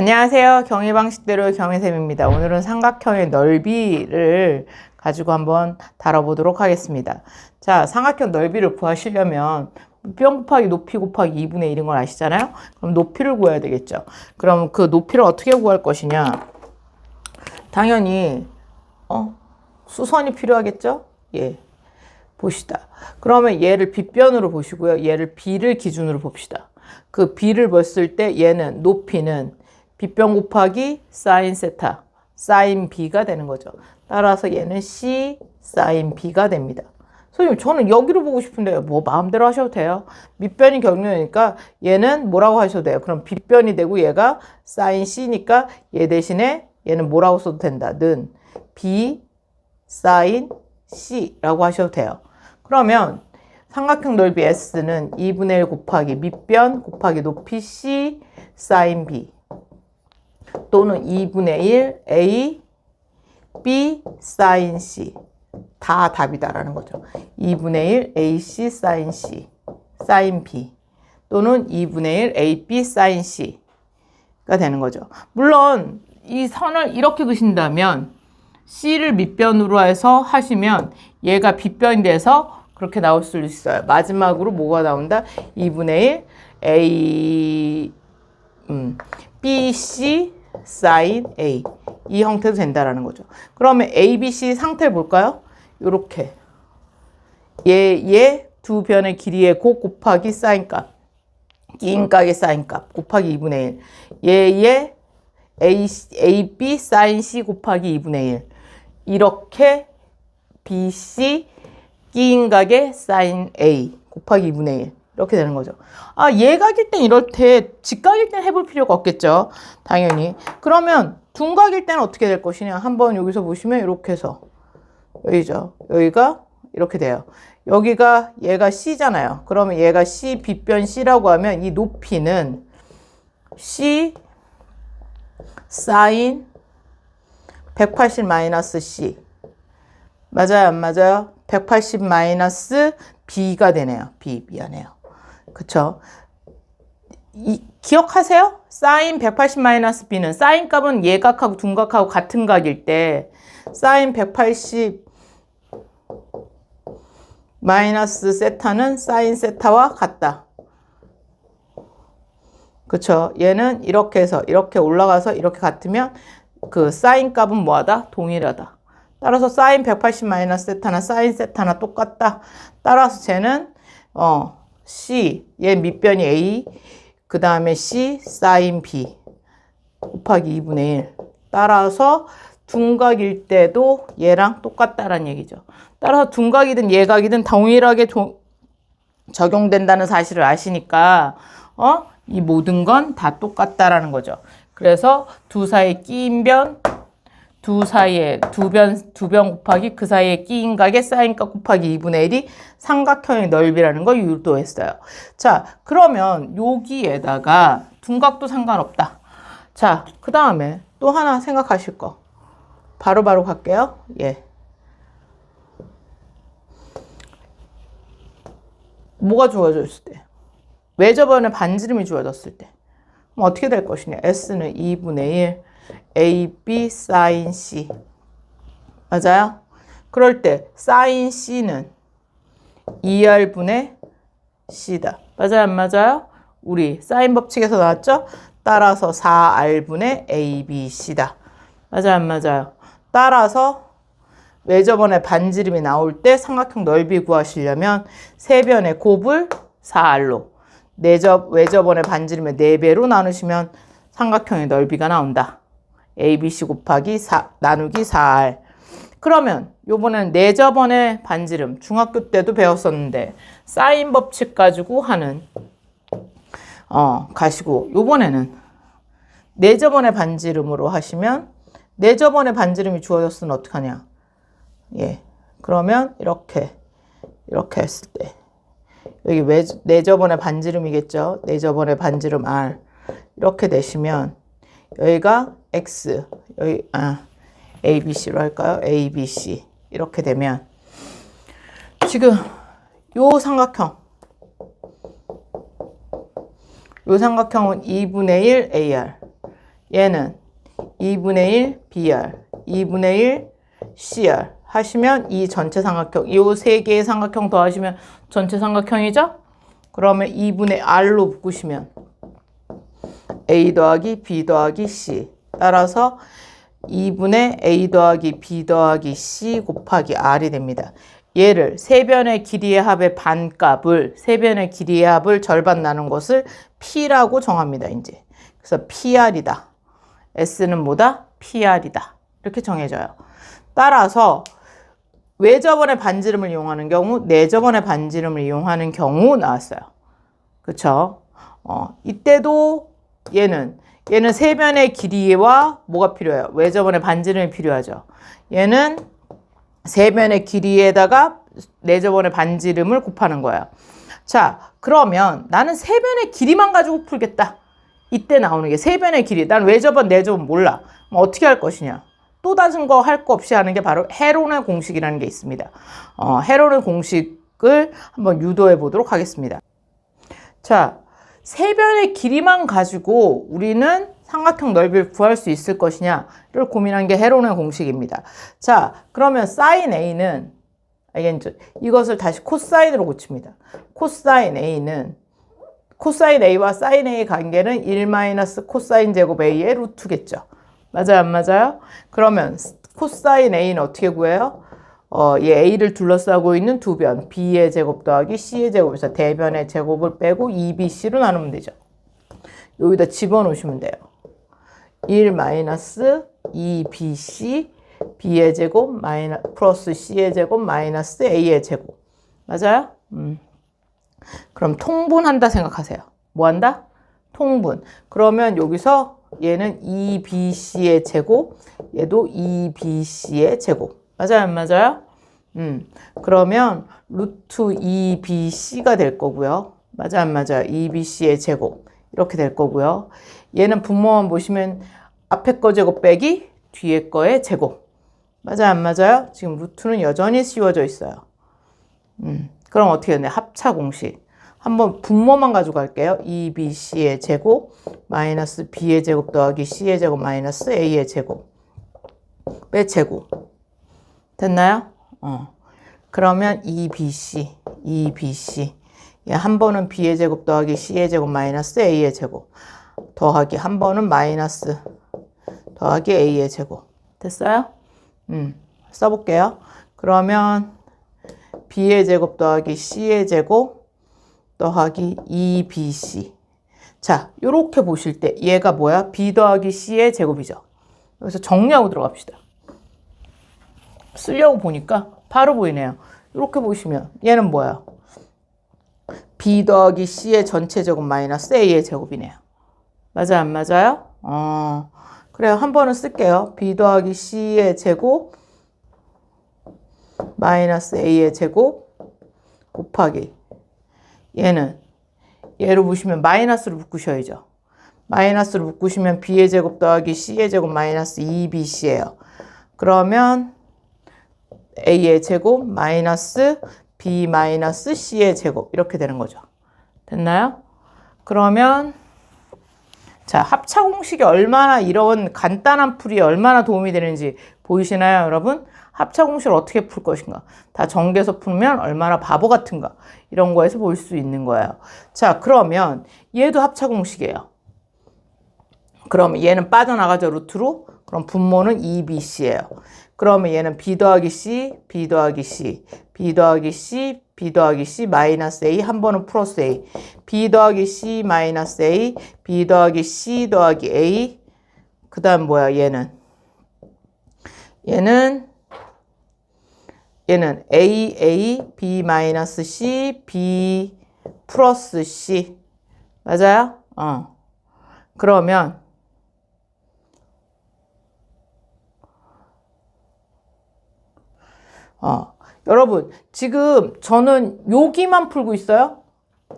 안녕하세요. 경희 방식대로 경희쌤입니다. 오늘은 삼각형의 넓이를 가지고 한번 다뤄보도록 하겠습니다. 자, 삼각형 넓이를 구하시려면 뿅 곱하기 높이 곱하기 2분의 1인 걸 아시잖아요? 그럼 높이를 구해야 되겠죠. 그럼 그 높이를 어떻게 구할 것이냐? 당연히 어? 수선이 필요하겠죠? 예. 보시다. 그러면 얘를 빗변으로 보시고요. 얘를 b를 기준으로 봅시다. 그 b를 봤을 때 얘는 높이는 빗변 곱하기 사인 세타, 사인 b가 되는 거죠. 따라서 얘는 c 사인 b가 됩니다. 선생님, 저는 여기로 보고 싶은데 뭐 마음대로 하셔도 돼요. 밑변이 경련이니까 얘는 뭐라고 하셔도 돼요. 그럼 빗변이 되고 얘가 사인 c니까 얘 대신에 얘는 뭐라고 써도 된다. 는 b 사인 c라고 하셔도 돼요. 그러면 삼각형 넓이 S는 2분의 1 곱하기 밑변 곱하기 높이 C 사인 B 또는 2분의 1 A B 사인 C 다 답이다라는 거죠. 2분의 1 AC 사인 C 사인 B 또는 2분의 1 AB 사인 C가 되는 거죠. 물론 이 선을 이렇게 그신다면 C를 밑변으로 해서 하시면 얘가 빗변이 돼서 그렇게 나올 수 있어요. 마지막으로 뭐가 나온다? 2분의 1 A 음, BC 사 인 A. 이 형태도 된다라는 거죠. 그러면 ABC 상태를 볼까요? 요렇게. 얘 얘 두 변의 길이의 곱 곱하기 사인 값긴 값의 사인 값 곱하기 2분의 1 얘 얘 A, AB 사인 C 곱하기 2분의 1 이렇게 BC 끼인 각의 사인 A 곱하기 2분의 1 이렇게 되는 거죠. 아, 예각일 땐 이럴 때 직각일 땐 해볼 필요가 없겠죠. 당연히. 그러면 둔각일 때는 어떻게 될 것이냐. 한번 여기서 보시면 이렇게 해서 여기죠. 여기가 이렇게 돼요. 여기가 얘가 C잖아요. 그러면 얘가 C 빗변 C라고 하면 이 높이는 C 사인 180 마이너스 C 맞아요 안 맞아요? 180 마이너스 B가 되네요. B 미안해요. 그쵸? 이, 기억하세요? 사인 180 마이너스 B는 사인 값은 예각하고 둔각하고 같은 각일 때 사인 180 마이너스 세타는 사인 세타와 같다. 그쵸? 얘는 이렇게 해서 이렇게 올라가서 이렇게 같으면 그 사인 값은 뭐하다? 동일하다. 따라서 사인 180 마이너스 세타나 사인 세타나 똑같다. 따라서 쟤는 어 C 얘 밑변이 A 그 다음에 C 사인 B 곱하기 2분의 1 따라서 둔각일 때도 얘랑 똑같다라는 얘기죠. 따라서 둔각이든 예각이든 동일하게 조, 적용된다는 사실을 아시니까 어? 이 모든 건 다 똑같다라는 거죠. 그래서 두 사이 끼인 변, 두 사이에 두 변, 두 변 곱하기 그 사이에 끼인 각의 사인 값 곱하기 2분의 1이 삼각형의 넓이라는 걸 유도했어요. 자, 그러면 여기에다가 둔각도 상관없다. 자, 그 다음에 또 하나 생각하실 거. 바로바로 바로 갈게요. 예. 뭐가 주어졌을 때? 외접원의 반지름이 주어졌을 때. 그럼 어떻게 될 것이냐? S는 2분의 1 AB 사인 C. 맞아요? 그럴 때 사인 C는 2R분의 C다. 맞아요? 안 맞아요? 우리 사인 법칙에서 나왔죠? 따라서 4R분의 ABC다. 맞아요? 안 맞아요? 따라서 외접원의 반지름이 나올 때 삼각형 넓이 구하시려면 세 변의 곱을 4R로 내접, 외접원의 반지름의 4배로 나누시면 삼각형의 넓이가 나온다. ABC 곱하기 4, 나누기 4R. 그러면 요번에는 내접원의 반지름 중학교 때도 배웠었는데 사인 법칙 가지고 하는 어 가시고 요번에는 내접원의 반지름으로 하시면 내접원의 반지름이 주어졌으면 어떡하냐? 예. 그러면 이렇게 이렇게 했을 때. 여기 외, 내접원의 반지름이겠죠? 내접원의 반지름 R. 이렇게 되시면 여기가 X, 여기, 아, ABC로 할까요? ABC. 이렇게 되면, 지금, 요 삼각형. 요 삼각형은 2분의 1 AR. 얘는 2분의 1 BR, 2분의 1 CR 하시면 이 전체 삼각형, 이 세 개의 삼각형 더하시면 전체 삼각형이죠? 그러면 2분의 R로 묶으시면 A 더하기 B 더하기 C 따라서 2분의 A 더하기 B 더하기 C 곱하기 R이 됩니다. 얘를 세변의 길이의 합의 반값을 세변의 길이의 합을 절반 나눈 것을 P라고 정합니다. 이제 그래서 PR이다. S는 뭐다? PR이다. 이렇게 정해져요. 따라서 외접원의 반지름을 이용하는 경우, 내접원의 반지름을 이용하는 경우 나왔어요. 그쵸? 어, 이때도 얘는, 얘는 세변의 길이와 뭐가 필요해요? 외접원의 반지름이 필요하죠. 얘는 세변의 길이에다가 내접원의 반지름을 곱하는 거예요. 자, 그러면 나는 세변의 길이만 가지고 풀겠다. 이때 나오는 게 세변의 길이. 난 외접원, 내접원 몰라. 어떻게 할 것이냐? 또 다른 거 할 거 없이 하는 게 바로 헤론의 공식이라는 게 있습니다. 어, 헤론의 공식을 한번 유도해 보도록 하겠습니다. 자, 세 변의 길이만 가지고 우리는 삼각형 넓이를 구할 수 있을 것이냐를 고민한 게 헤론의 공식입니다. 자, 그러면 사인 A는 알겠죠? 이것을 다시 코사인으로 고칩니다. 코사인 A는 코사인 A와 사인 A의 관계는 1 마이너스 코사인 제곱 A의 루트겠죠. 맞아요, 안 맞아요? 그러면 코사인 A는 어떻게 구해요? 어, 이 A를 둘러싸고 있는 두 변, B의 제곱 더하기 C의 제곱에서 대변의 제곱을 빼고 2BC로 나누면 되죠. 여기다 집어넣으시면 돼요. 1 마이너스 2BC, B의 제곱 마이너 플러스 C의 제곱 마이너스 A의 제곱. 맞아요? 음. 그럼 통분한다 생각하세요. 뭐 한다? 통분. 그러면 여기서 얘는 2BC의 제곱, 얘도 2BC의 제곱. 맞아요? 안 맞아요? 음. 그러면 루트 2BC가 될 거고요. 맞아 안 맞아요? 2BC의 제곱. 이렇게 될 거고요. 얘는 분모만 보시면 앞에 거 제곱 빼기 뒤에 거의 제곱. 맞아요? 안 맞아요? 지금 루트는 여전히 씌워져 있어요. 음. 그럼 어떻게 되냐? 합차 공식. 한번 분모만 가져갈게요. 2bc의 제곱 마이너스 b의 제곱 더하기 c의 제곱 마이너스 a의 제곱 의 제곱 됐나요? 어. 그러면 2bc 2bc 예, 한 번은 b의 제곱 더하기 c의 제곱 마이너스 a의 제곱 더하기 한 번은 마이너스 더하기 a의 제곱 됐어요? 음, 써볼게요. 그러면 b의 제곱 더하기 c의 제곱 더하기 2bc. 자, 이렇게 보실 때 얘가 뭐야? b 더하기 c의 제곱이죠. 여기서 정리하고 들어갑시다. 쓰려고 보니까 바로 보이네요. 이렇게 보시면 얘는 뭐야? b 더하기 c의 전체 제곱 마이너스 a의 제곱이네요. 맞아요? 안 맞아요? 어, 그래요. 한 번은 쓸게요. b 더하기 c의 제곱 마이너스 a의 제곱 곱하기 얘는 얘로 보시면 마이너스로 묶으셔야죠. 마이너스로 묶으시면 b의 제곱 더하기 c의 제곱 마이너스 2bc예요. 그러면 a의 제곱 마이너스 b 마이너스 c의 제곱 이렇게 되는 거죠. 됐나요? 그러면 자 합차 공식이 얼마나 이런 간단한 풀이 얼마나 도움이 되는지 보이시나요, 여러분? 합차 공식을 어떻게 풀 것인가? 다 정계에서 풀면 얼마나 바보 같은가? 이런 거에서 볼 수 있는 거예요. 자, 그러면 얘도 합차 공식이에요. 그러면 얘는 빠져나가죠, 루트로. 그럼 분모는 2bc예요. 그러면 얘는 b 더하기 c, b 더하기 c, b 더하기 c, b 더하기 c 마이너스 a 한 번은 플러스 a, b 더하기 c 마이너스 a, b 더하기 c 더하기 a 그 다음 뭐야 얘는 얘는 얘는 A, A, B 마이너스 C, B 플러스 C. 맞아요? 어. 그러면 어. 여러분, 지금 저는 여기만 풀고 있어요.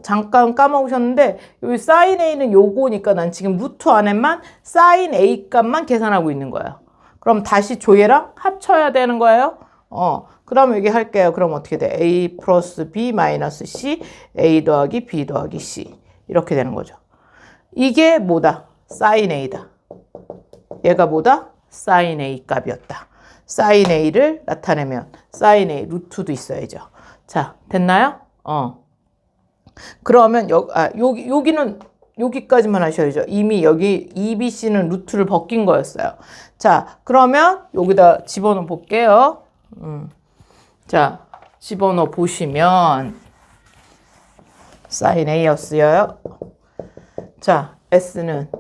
잠깐 까먹으셨는데 여기 사인 A는 요거니까 난 지금 루트 안에만 사인 A 값만 계산하고 있는 거예요. 그럼 다시 조예랑 합쳐야 되는 거예요. 어, 그럼 여기 할게요. 그럼 어떻게 돼? A 플러스 B 마이너스 C, A 더하기 B 더하기 C. 이렇게 되는 거죠. 이게 뭐다? 사인 A다. 얘가 뭐다? 사인 A 값이었다. 사인 A를 나타내면 사인 A 루트도 있어야죠. 자, 됐나요? 어. 그러면 여, 아, 여기, 여기는 여기까지만 하셔야죠. 이미 여기 EBC는 루트를 벗긴 거였어요. 자, 그러면 여기다 집어넣어 볼게요. 음. 자, 집어넣어 보시면 사인 A였어요. 자, S는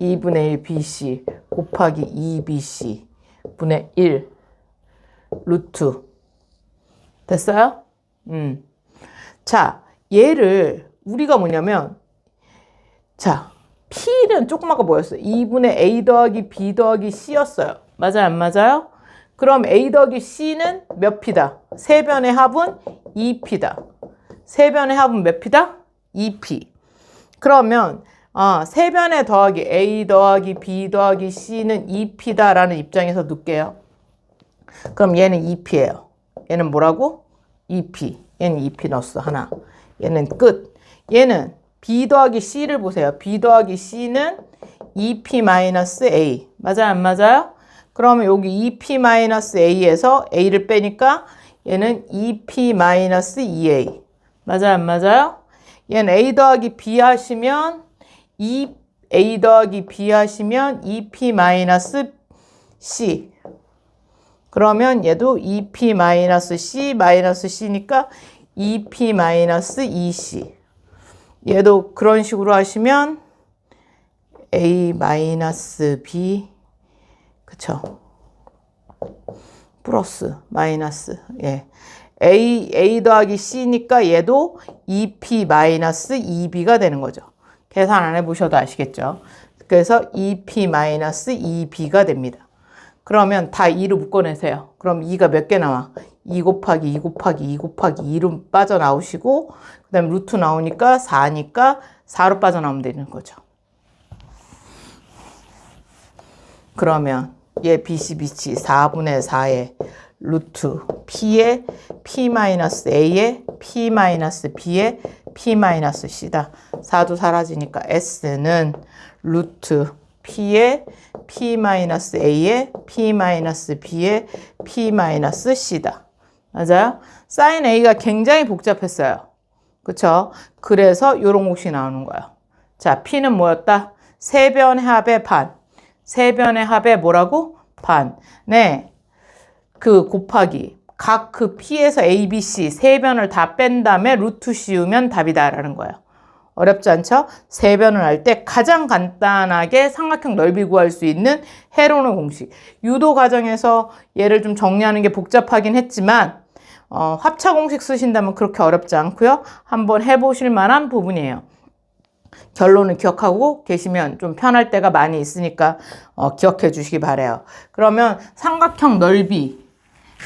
2분의 1 BC 곱하기 2BC 분의 1 루트 됐어요? 음. 자, 얘를 우리가 뭐냐면 자, P는 조금 아까 뭐였어요? 2분의 A 더하기 B 더하기 C였어요. 맞아요? 안 맞아요? 그럼 A 더하기 C는 몇 P다? 세 변의 합은 2P다. 세 변의 합은 몇 P다? 2P. 그러면 아, 세 변의 더하기 A 더하기 B 더하기 C는 2P다라는 입장에서 넣을게요. 그럼 얘는 2P예요. 얘는 뭐라고? 2P. 얘는 2P 넣었어. 하나. 얘는 끝. 얘는 B 더하기 C를 보세요. B 더하기 C는 2P-A. 맞아요? 안 맞아요? 그러면 여기 2P-A에서 A를 빼니까 얘는 2P-2A. 맞아요? 안 맞아요? 얘는 A 더하기 B 하시면 2A 더하기 B 하시면 2P-C. 그러면 얘도 2P-C-C니까 2P-2C. 얘도 그런 식으로 하시면 A-B 그쵸 플러스 마이너스 예 A A 더하기 C니까 얘도 2P 마이너스 2B가 되는 거죠. 계산 안 해보셔도 아시겠죠. 그래서 2P 마이너스 2B가 됩니다. 그러면 다 2로 묶어내세요. 그럼 2가 몇 개 나와? 2 곱하기 2 곱하기 2 곱하기 2로 빠져나오시고 그 다음에 루트 나오니까 4니까 4로 빠져나오면 되는 거죠. 그러면 얘 BC, BC 4분의 4의 루트 P의 P-A의 P-B의 P-C다. 4도 사라지니까 S는 루트 P의 P-A의 P-B의 P-C다. 맞아요? 사인 A가 굉장히 복잡했어요. 그쵸? 그래서 요런 곳이 나오는 거예요. 자, P는 뭐였다? 세변 합의 반. 세변의 합의 뭐라고? 반. 네. 그 곱하기. 각 그 P에서 A, B, C 세 변을 다 뺀 다음에 루트 씌우면 답이다라는 거예요. 어렵지 않죠? 세 변을 할 때 가장 간단하게 삼각형 넓이 구할 수 있는 헤로노 공식. 유도 과정에서 얘를 좀 정리하는 게 복잡하긴 했지만 어, 합차 공식 쓰신다면 그렇게 어렵지 않고요. 한번 해보실 만한 부분이에요. 결론을 기억하고 계시면 좀 편할 때가 많이 있으니까 어, 기억해 주시기 바래요. 그러면 삼각형 넓이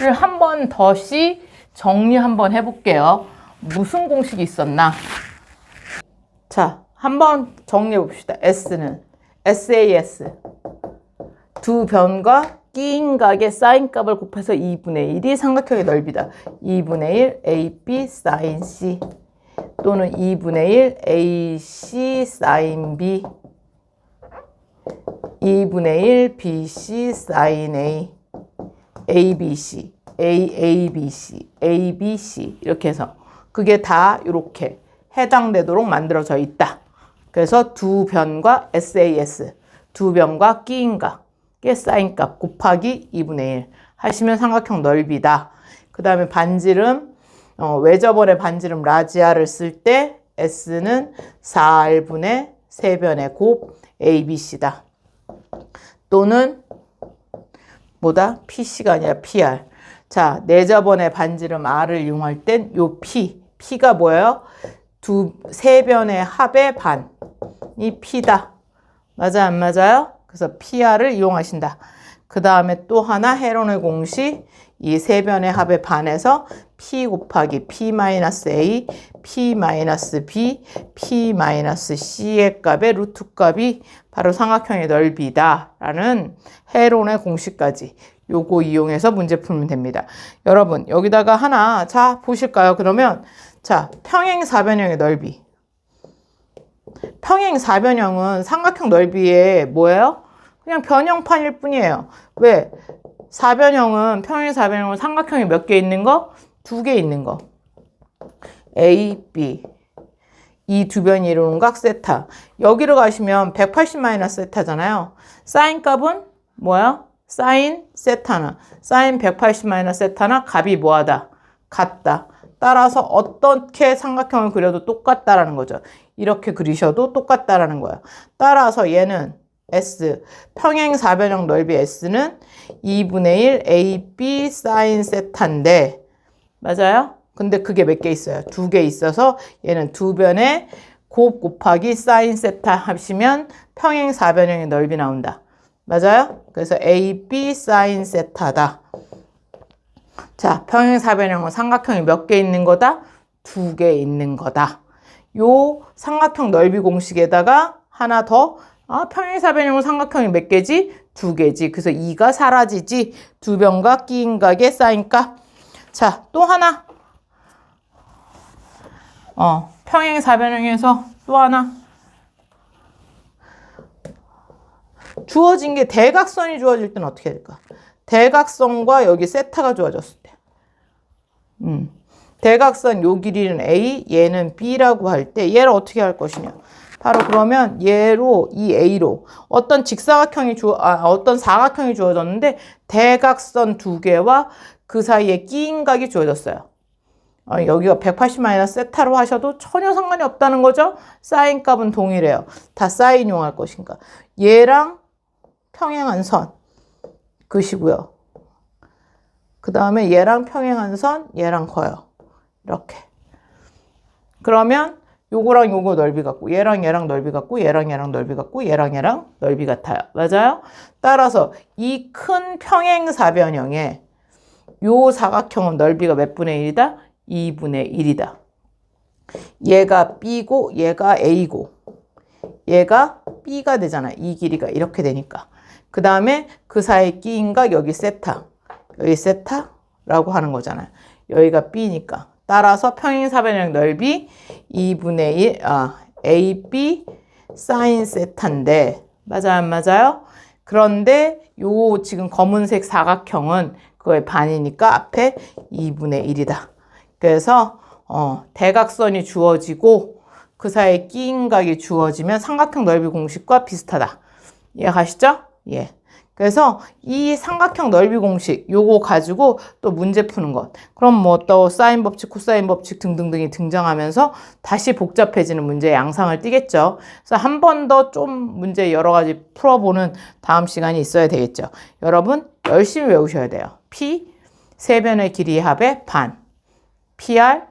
를 한 번 더시 정리 한번 해볼게요. 무슨 공식이 있었나? 자, 한번 정리해 봅시다. S는 SAS 두 변과 끼인 각의 사인 값을 곱해서 2분의 1이 삼각형의 넓이다. 2분의 1 AB 사인 C 또는 2분의 1 AC 사인 B 2분의 1 BC 사인 A ABC AABC ABC 이렇게 해서 그게 다 이렇게 해당되도록 만들어져 있다. 그래서 두 변과 SAS 두 변과 끼인각의 사인값 곱하기 2분의 1 하시면 삼각형 넓이다. 그 다음에 반지름 어, 외접원의 반지름 라지아를 쓸 때 S는 4R분의 세변의 곱 ABC다. 또는 뭐다? PC가 아니라 PR. 자, 내접원의 반지름 R을 이용할 땐 요 P. P가 뭐예요? 두, 세 변의 합의 반이 P다. 맞아, 안 맞아요? 그래서 PR을 이용하신다. 그 다음에 또 하나 헤론의 공식 이 세 변의 합의 반에서 P 곱하기 P-A, P-B, P-C의 값의 루트 값이 바로 삼각형의 넓이다 라는 헤론의 공식까지 요거 이용해서 문제 풀면 됩니다. 여러분 여기다가 하나 자 보실까요? 그러면 자 평행 사변형의 넓이 평행 사변형은 삼각형 넓이의 뭐예요? 그냥 변형판일 뿐이에요. 왜? 사변형은 평행 사변형은 삼각형이 몇 개 있는 거? 두 개 있는 거. A, B. 이 두 변이 이루는 각 세타. 여기로 가시면 180 마이너스 세타잖아요. 사인 값은 뭐야? 사인 세타나. 사인 180 마이너스 세타나 값이 뭐하다? 같다. 따라서 어떻게 삼각형을 그려도 똑같다라는 거죠. 이렇게 그리셔도 똑같다라는 거예요. 따라서 얘는 S, 평행 사변형 넓이 S는 2분의 1 AB 사인 세타인데, 맞아요? 근데 그게 몇 개 있어요? 두 개 있어서 얘는 두 변의 곱 곱하기 사인 세타 하시면 평행 사변형의 넓이 나온다. 맞아요? 그래서 AB 사인 세타다. 자, 평행 사변형은 삼각형이 몇 개 있는 거다? 두 개 있는 거다. 요 삼각형 넓이 공식에다가 하나 더 아, 평행 사변형은 삼각형이 몇 개지? 두 개지. 그래서 2가 사라지지. 두 변과 끼인 각의 사인 값. 자, 또 하나. 어, 평행 사변형에서 또 하나. 주어진 게 대각선이 주어질 때는 어떻게 될까? 대각선과 여기 세타가 주어졌을 때. 음. 대각선 요 길이는 A, 얘는 B라고 할 때 얘를 어떻게 할 것이냐? 바로 그러면 얘로 이 A로 어떤 직사각형이 주어 아, 어떤 사각형이 주어졌는데 대각선 두 개와 그 사이에 끼인 각이 주어졌어요. 어, 여기가 180 마이너스 세타로 하셔도 전혀 상관이 없다는 거죠. 사인 값은 동일해요. 다 사인 이용할 것인가. 얘랑 평행한 선 그시고요. 그 다음에 얘랑 평행한 선 얘랑 커요. 이렇게. 그러면 요거랑 요거 넓이 같고 얘랑 얘랑 넓이 같고 얘랑 얘랑 넓이 같고 얘랑 얘랑 넓이 같아요. 맞아요? 따라서 이 큰 평행 사변형에 요 사각형은 넓이가 몇 분의 1이다? 2분의 1이다. 얘가 B고 얘가 A고 얘가 B가 되잖아. 이 길이가 이렇게 되니까. 그 다음에 그 사이 끼인가 여기 세타. 여기 세타라고 하는 거잖아요. 여기가 B니까. 따라서 평행사변형 넓이 2분의 1, 아, AB 사인 세타인데, 맞아요, 안 맞아요? 그런데 요 지금 검은색 사각형은 그거의 반이니까 앞에 2분의 1이다. 그래서, 어, 대각선이 주어지고 그 사이에 끼인 각이 주어지면 삼각형 넓이 공식과 비슷하다. 이해가시죠? 예. 그래서 이 삼각형 넓이 공식 요거 가지고 또 문제 푸는 것. 그럼 뭐 또 사인 법칙, 코사인 법칙 등등등이 등장하면서 다시 복잡해지는 문제 양상을 띠겠죠. 그래서 한 번 더 좀 문제 여러 가지 풀어보는 다음 시간이 있어야 되겠죠. 여러분 열심히 외우셔야 돼요. P 세변의 길이 합의 반. PR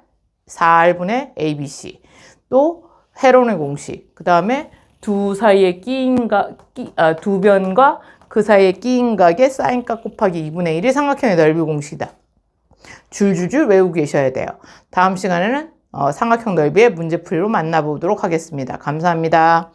4R분의 ABC. 또 헤론의 공식. 그 다음에 두 사이의 끼인 가, 끼, 아, 두 변과 그 사이에 끼인 각의 사인값 곱하기 2분의 1이 삼각형의 넓이 공식이다. 줄줄줄 외우고 계셔야 돼요. 다음 시간에는 어, 삼각형 넓이의 문제풀이로 만나보도록 하겠습니다. 감사합니다.